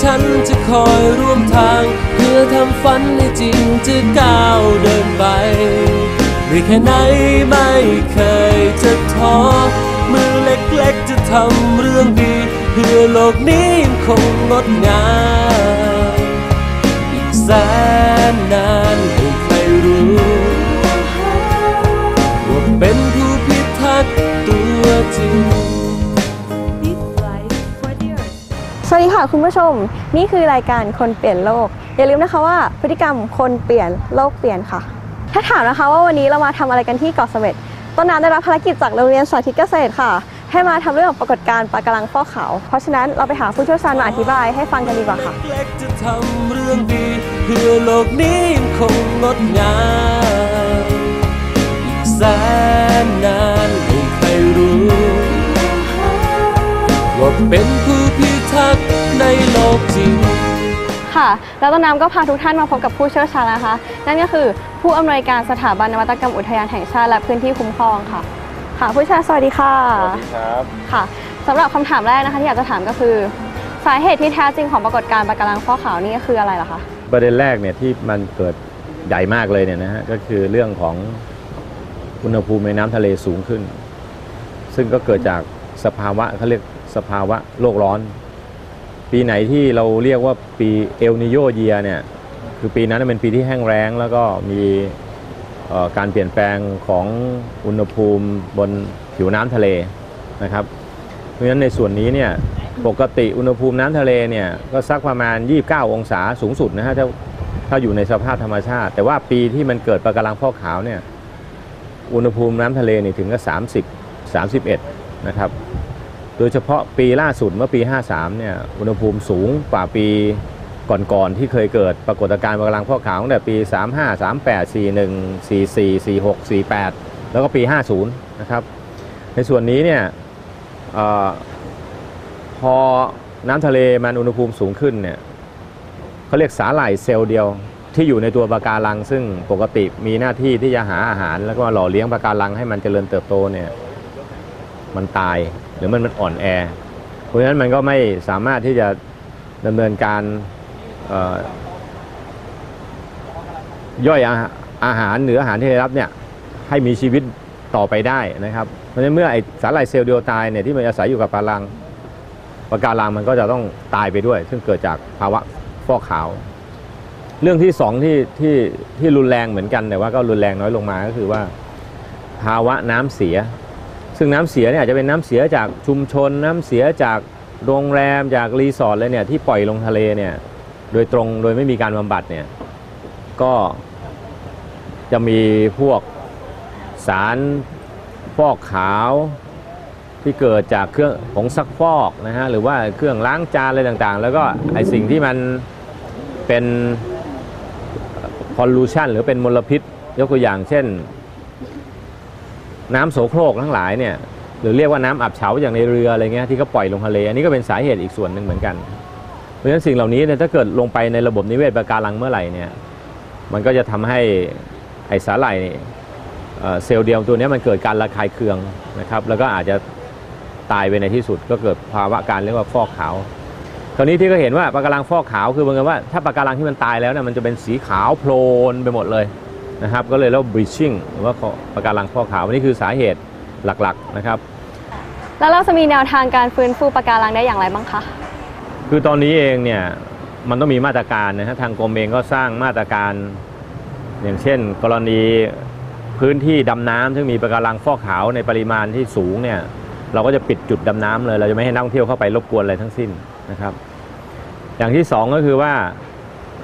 ฉันจะคอยร่วมทาง เพื่อทำฝันให้จริงจะก้าวเดินไปไม่แค่ไหนไม่เคยจะท้อมือเล็กๆจะทำเรื่องดี เพื่อโลกนี้ยังคงงดงามอีกแสนนาน วัสดีค่ะคุณผู้ชม นี่คือรายการคนเปลี่ยนโลก อย่าลืมนะคะว่าพฤติกรรมคนเปลี่ยนโลกเปลี่ยนค่ะ ถ้าถามนะคะว่าวันนี้เรามาทำอะไรกันที่เกาะเสม็ดต้นน้ำได้รับภารกิจจากโรงเรียนสาธิตเกษตรค่ะ ให้มาทำเรื่องปรากฏการณ์ปลากระลังฟอกขาวเพราะฉะนั้นเราไปหาผู้เชี่ยวชาญมาอธิบายให้ฟังกันดีกว่าค่ะเล็กจะทำเรื่องดีเพื่อโลกนี้ยังคงงดงามอีกแสนนานให้ใครรู้ว่าเป็นผู้พิ ทักษ์ในโลกจริง ค่ะ แล้วต้นน้ำก็พาทุกท่านมาพบกับผู้เชี่ยวชาญนะคะ นั่นก็คือผู้อำนวยการสถาบันนวัตกรรมอุทยานแห่งชาติและพื้นที่คุ้มครองค่ะ ค่ะ ผู้เชี่ยวชาญสวัสดีค่ะครับค่ะสำหรับคำถามแรกนะคะที่อยากจะถามก็คือ สาเหตุที่แท้จริงของปรากฏการณ์ปะการังฟอกขาวนี่ก็คืออะไรเหรอคะ ประเด็นแรกเนี่ยที่มันเกิดใหญ่มากเลยเนี่ยนะฮะก็คือเรื่องของอุณหภูมิในน้ำทะเลสูงขึ้น ซึ่งก็เกิดจากสภาวะเขาเรียกสภาวะโลกร้อน ปีไหนที่เราเรียกว่าปีเอลนิโยเยียเนี่ยคือปีนั้นเป็นปีที่แห้งแล้งแล้วก็มีการเปลี่ยนแปลงของอุณหภูมิบนผิวน้ำทะเลนะครับเพราะฉะนั้นในส่วนนี้เนี่ยปกติอุณหภูมิน้ำทะเลเนี่ยก็สักประมาณ 29 องศาสูงสุดนะฮะถ้าถ้าอยู่ในสภาพธรรมชาติ แต่ว่าปีที่มันเกิดปะการังฟอกขาวเนี่ยอุณหภูมิน้ำทะเลนี่ถึงก็30 31นะครับ ดยเฉพาะปีล่าสุดเมื่อปี 53 เนี่ยอุณหภูมิสูงกว่าปีก่อนๆที่เคยเกิดปรากฏการณ์ปะการังฟอขาวตั้งแต่ปี 35 38 41 44 46 48 แล้วก็ปี 50 นะครับ ในส่วนนี้เนี่ยอพอน้ำทะเลมันอุณหภูมิสูงขึ้นเนี่ยเขาเรียกสาหร่ายเซลล์เดียวที่อยู่ในตัวปะการัง ซึ่งปกติมีหน้าที่ที่จะหาอาหาร แล้วก็หล่อเลี้ยงปะการังให้มันเจริญเติบโตเนี่ยมันตาย รือมันมันอ่อนแอ เพราะฉะนั้นมันก็ไม่สามารถที่จะดำเนินการย่อยอาหารหรืออาหารที่ได้รับเนี่ยให้มีชีวิตต่อไปได้นะครับ เพราะฉะนั้นเมื่อไอสาหร่ายเซลล์เดียวตายเนี่ยที่มันอาศัยอยู่กับปะการังปะการังมันก็จะต้องตายไปด้วย ซึ่งเกิดจากภาวะฟอกขาว เรื่องที่สองที่ที่ที่รุนแรงเหมือนกันแต่ว่าก็รุนแรงน้อยลงมาก็คือว่า ภาวะน้ำเสีย ซึ่งน้ำเสียเนี่ยอาจจะเป็นน้ำเสียจากชุมชน น้ำเสียจากโรงแรมจากรีสอร์ทเลยเนี่ยที่ปล่อยลงทะเลเนี่ยโดยตรงโดยไม่มีการบำบัดเนี่ยก็จะมีพวกสารฟอกขาวที่เกิดจากเครื่องผงซักฟอกนะฮะหรือว่าเครื่องล้างจานอะไรต่างๆ แล้วก็ไอสิ่งที่มันเป็นพอลูชันหรือเป็นมลพิษ ยกตัวอย่างเช่น น้ำโสโครกทั้งหลายเนี่ยหรือเรียกว่าน้ำอับเฉาอย่างในเรืออะไรเงี้ยที่เขาปล่อยลงทะเลอันนี้ก็เป็นสาเหตุอีกส่วนหนึ่งเหมือนกัน เพราะฉะนั้นสิ่งเหล่านี้เนี่ยถ้าเกิดลงไปในระบบนิเวศปะการังเมื่อไหร่เนี่ยมันก็จะทำให้ไอสาหร่ายเเซลล์เดียวตัวนี้มันเกิดการระคายเคืองนะครับแล้วก็อาจจะตายไปในที่สุดก็เกิดภาวะการเรียกว่าฟอกขาวคราวนี้ที่ก็เห็นว่าปะการังฟอกขาวคือเหมือนกับว่าถ้าปะการังที่มันตายแล้วเนี่ยมันจะเป็นสีขาวโพลนไปหมดเลย นะครับ ก็เลยเรียกว่า bleaching หรือว่าปะการังฟอกขาวอันนี้คือสาเหตุหลักๆนะครับ แล้วเราจะมีแนวทางการฟื้นฟูปะการังได้อย่างไรบ้างคะ คือตอนนี้เองเนี่ยมันต้องมีมาตรการนะฮะทางกรมเองก็สร้างมาตรการ อย่างเช่น กรณีพื้นที่ดำน้ำซึ่งมีปะการังฟอกขาวในปริมาณที่สูงเนี่ยเราก็จะปิดจุดดำน้ำเลย เราจะไม่ให้นักท่องเที่ยวเข้าไปรบกวนอะไรทั้งสิ้นนะครับ อย่างที่สองก็คือว่า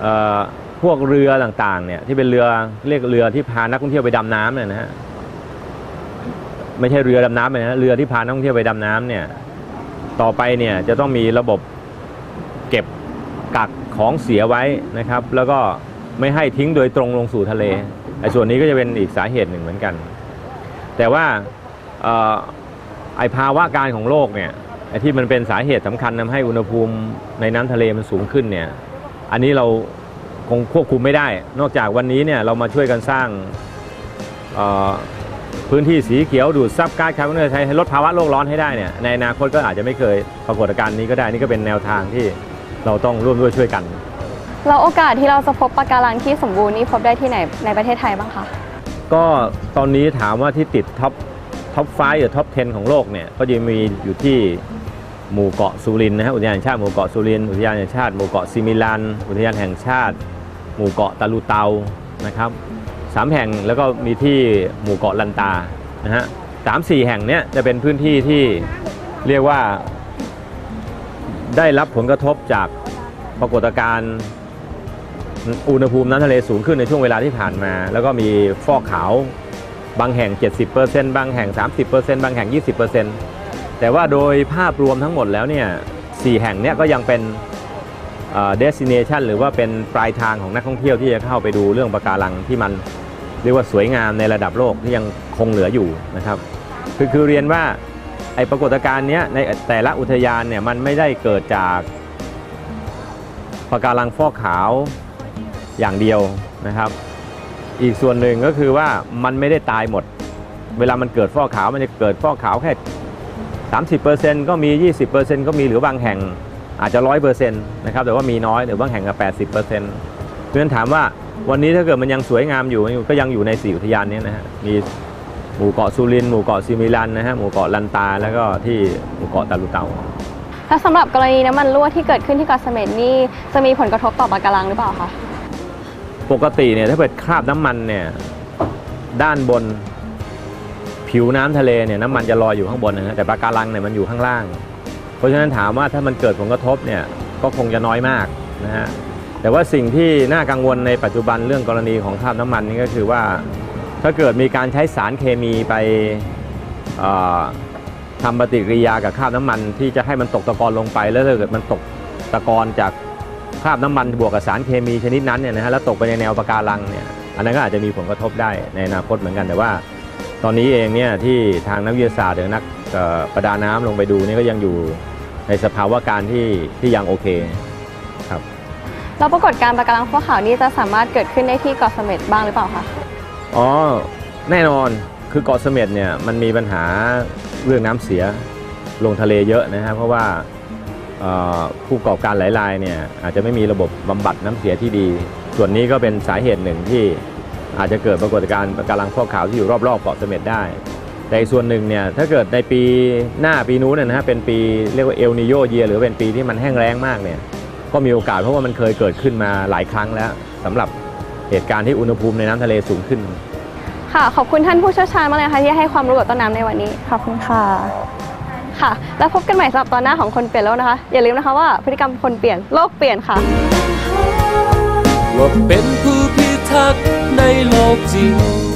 เอ่อ พวกเรือต่างๆ เนี่ยที่เป็นเรือเรียกเรือที่พานักท่องเที่ยวไปดำน้ำเนี่ยนะฮะไม่ใช่เรือดำน้ำเลยนะเรือที่พานักท่องเที่ยวไปดำน้ำเนี่ย ต่อไปเนี่ยจะต้องมีระบบเก็บกักของเสียไว้นะครับ แล้วก็ไม่ให้ทิ้งโดยตรงลงสู่ทะเลไอ้ส่วนนี้ก็จะเป็นอีกสาเหตุหนึ่งเหมือนกัน แต่ว่าเอ่อไอภาวะการของโลกเนี่ยไอ้ที่มันเป็นสาเหตุสำคัญทำให้อุณหภูมิในน้ำทะเลมันสูงขึ้นเนี่ย อันนี้เรา คงควบคุมไม่ได้ นอกจากวันนี้เนี่ยเรามาช่วยกันสร้างพื้นที่สีเขียวดูดซับก๊าซคาร์บอนไดออกไซด์ให้ลดภาวะโลกร้อนให้ได้เนี่ยในอนาคตก็อาจจะไม่เคยปรากฏการณ์นี้ก็ได้นี่ก็เป็นแนวทางที่เราต้องร่วมด้วยช่วยกันแล้วโอกาสที่เราจะพบปะการังที่สมบูรณ์นี่พบได้ที่ไหนในประเทศไทยบ้างคะก็ตอนนี้ถามว่าที่ติดท็อปท็อปไฟหรือท็อป 10 ของโลกเนี่ยก็จะมีอยู่ที่หมู่เกาะสุรินทร์นะฮะอุทยานแห่งชาติหมู่เกาะสุรินทร์อุทยานแห่งชาติหมู่เกาะซิมิลัน อุทยานแห่งชาติ หมู่เกาะตะลุเตานะครับสามแห่งแล้วก็มีที่หมู่เกาะลันตานะฮะสามสี่แห่งเนี้ยจะเป็นพื้นที่ที่เรียกว่าได้รับผลกระทบจากปรากฏการณ์อุณหภูมิน้ำทะเลสูงขึ้นในช่วงเวลาที่ผ่านมา แล้วก็มีฟอกขาวบางแห่ง 70%บางแห่ง 30%บางแห่ง 20%แต่ว่าโดยภาพรวมทั้งหมดแล้วเนี่ยสี่แห่งเนี้ยก็ยังเป็น เอ่อ destination หรือว่าเป็นปลายทางของนักท่องเที่ยวที่จะเข้าไปดูเรื่องปะการังที่มันเรียกว่าสวยงามในระดับโลกที่ยังคงเหลืออยู่นะครับ คือคือเรียนว่าไอปรากฏการณ์เนี้ยในแต่ละอุทยานเนี่ยมันไม่ได้เกิดจากปะการังฟอกขาวอย่างเดียวนะครับ อีกส่วนหนึ่งก็คือว่ามันไม่ได้ตายหมด เวลามันเกิดฟอกขาวมันจะเกิดฟอกขาวแค่ 30%ก็มี 20%ก็มีหรือบางแห่ง อาจจะ100%นะครับแต่ว่ามีน้อยหรือบางแห่งก็80%เพราะฉะนั้นถามว่าวันนี้ถ้าเกิดมันยังสวยงามอยู่ก็ยังอยู่ในสี่อุทยานนี้นะฮะมีหมู่เกาะสุรินทร์หมู่เกาะซิมิลันนะฮะหมู่เกาะลันตา แล้วก็ที่หมู่เกาะตาลุเตาแล้วสำหรับกรณีน้ำมันรั่วที่เกิดขึ้นที่เกาะเสม็ดนี่จะมีผลกระทบต่อปะการังหรือเปล่าคะปกติเนี่ยถ้าเกิดคราบน้ำมันเนี่ยด้านบนผิวน้ำทะเลเนี่ยน้ำมันจะลอยอยู่ข้างบนนะฮะแต่ปะการังเนี่ยมันอยู่ข้างล่าง เพราะฉะนั้นถามว่าถ้ามันเกิดผลกระทบเนี่ยก็คงจะน้อยมากนะฮะแต่ว่าสิ่งที่น่ากังวลในปัจจุบันเรื่องกรณีของคราบน้ำมันนี่ก็คือว่าถ้าเกิดมีการใช้สารเคมีไปเอ่อทำปฏิกิริยากับคราบน้ำมัน ที่จะให้มันตกตะกอนลงไปแล้วถ้าเกิดมันตกตะกอนจากคราบน้ำมันบวกกับสารเคมีชนิดนั้นเนี่ยนะฮะแล้วตกไปในแนวปะการังเนี่ยอันนั้นก็อาจจะมีผลกระทบได้ในอนาคตเหมือนกันแต่ว่า ตอนนี้เองเนี่ยที่ทางนักวิทยาศาสตร์หรือนัก ประดาน้ำลงไปดูนี่ก็ยังอยู่ในสภาวะการที่ที่ยังโอเคครับแล้วปรากฏการณ์ปะการังฟอกขาวนี่จะสามารถเกิดขึ้นได้ที่เกาะเสม็ดบ้างหรือเปล่าคะอ๋อแน่นอนคือเกาะเสม็ดเนี่ยมันมีปัญหาเรื่องน้ำเสียลงทะเลเยอะนะฮะเพราะว่าเอ่อผู้ประกอบการหลายรายเนี่ยอาจจะไม่มีระบบบำบัดน้ำเสียที่ดี ส่วนนี้ก็เป็นสาเหตุหนึ่งที่อาจจะเกิดปรากฏการณ์ปะการังฟอกขาวที่อยู่รอบๆเกาะเสม็ดได้ แต่อีกส่วนหนึ่งเนี่ยถ้าเกิดในปีหน้าปีนู้นนะฮะเป็นปีเรียกว่าเอลนิโยเยียหรือเป็นปีที่มันแห้งแล้งมากเนี่ยก็มีโอกาสเพราะว่ามันเคยเกิดขึ้นมาหลายครั้งแล้วสำหรับเหตุการณ์ที่อุณหภูมิในน้ำทะเลสูงขึ้น ค่ะขอบคุณท่านผู้เชี่ยวชาญมากเลยนะคะที่ให้ความรู้กับต้นน้ำในวันนี้ขอบคุณค่ะค่ะ แล้วพบกันใหม่สำหรับตอนหน้าของคนเปลี่ยนโลกนะคะ อย่าลืมนะคะว่าพฤติกรรมคนเปลี่ยนโลกเปลี่ยนค่ะว่าเป็นผู้พิทักษ์ในโลกจริง